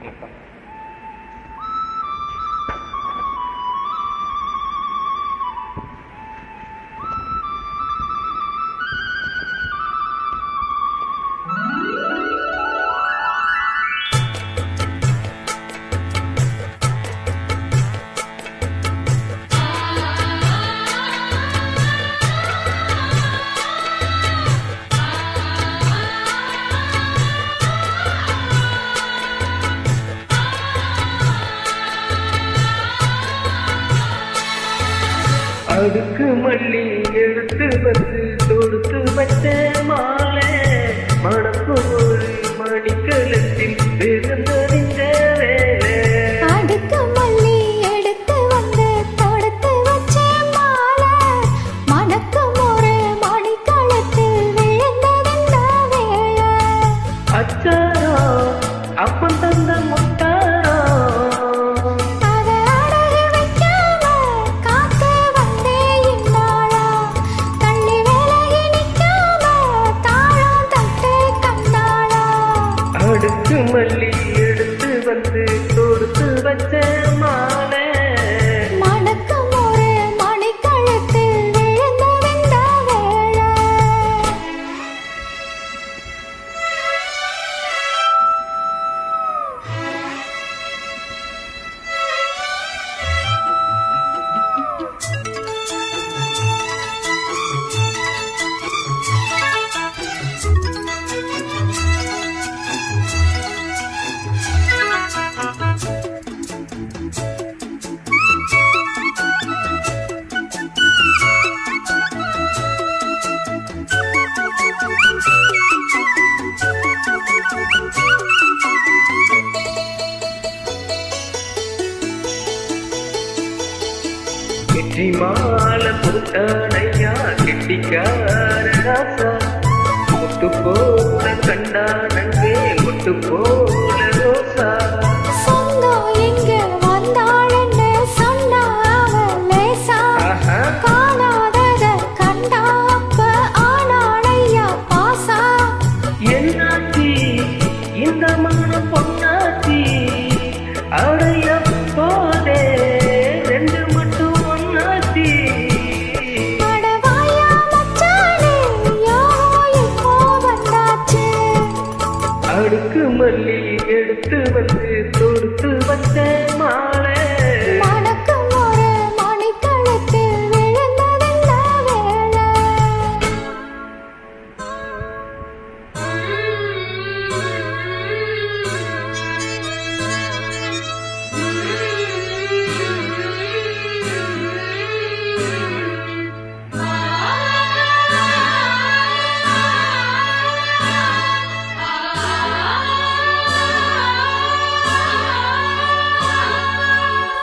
그러니까. அடுக்கு மல்லி எடுத்து வந்து தொடுத்து வச்ச மாலை. மனம் வந்து கொடுத்து வச்ச மா விமால புத்தானையா கெட்டிக்காரராசா முட்டு போட்ட கண்டா நங்கே முட்டு போ